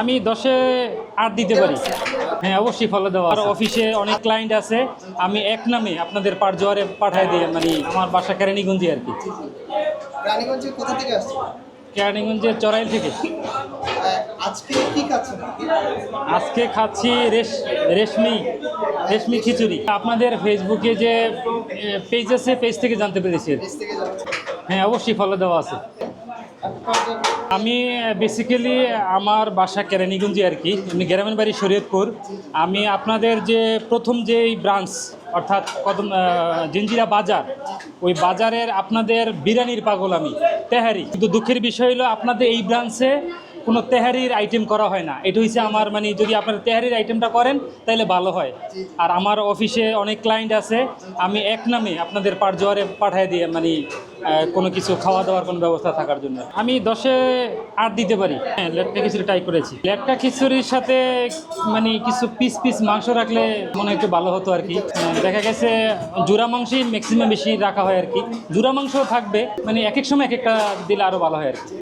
আমি দশে আট দিতে পারি। হ্যাঁ অবশ্যই ফলো দেওয়া আর অফিসে অনেক ক্লায়েন্ট আছে। আমি এক নামে আপনাদের পাটজোয়ারে পাঠাই দিই মানে আমার বাসা কেরানীগঞ্জে আর কি। রানীগঞ্জে কোথা থেকে আসছে কেরানীগঞ্জের চড়াইল থেকে। আজকে কি খাচ্ছেন? আজকে খাচ্ছি রেশ রেশমি রেশমি খিচুড়ি। আপনাদের ফেসবুকে যে পেজ আছে পেজ থেকে জানতে পেরেছি। হ্যাঁ অবশ্যই ফলো দেওয়া আছে। আমি বেসিক্যালি আমার বাসা কেরানীগঞ্জে আর কি। এমনি গ্রামের বাড়ি শরীয়তপুর। আমি আপনাদের যে প্রথম যে ব্রাঞ্চ অর্থাৎ কদম জিঞ্জিরা বাজার, ওই বাজারের আপনাদের বিরিয়ানির পাগল আমি, তেহারি। কিন্তু দুঃখের বিষয় হলো, আপনাদের এই ব্রাঞ্চে কোনো তেহারির আইটেম করা হয় না। এটা হচ্ছে আমার মানে যদি আপনারা তেহারির আইটেমটা করেন তাহলে ভালো হয়। আর আমার অফিসে অনেক ক্লায়েন্ট আছে, আমি এক নামে আপনাদের পাটজোয়ারে পাঠিয়ে দিয়ে মানে কোনো কিছু খাওয়া দাওয়ার কোনো ব্যবস্থা থাকার জন্য। আমি দশে আট দিতে পারি। হ্যাঁ লেটকা খিচুড়ি ট্রাই করেছি। লেটকা খিচুড়ির সাথে মানে কিছু পিস পিস মাংস রাখলে মনে একটু ভালো হতো আর কি। দেখা গেছে জুরা মাংসই ম্যাক্সিমাম বেশি রাখা হয় আর কি। জুরা মাংস থাকবে মানে এক এক সময় এক একটা দিলে আরও ভালো হয় আর কি।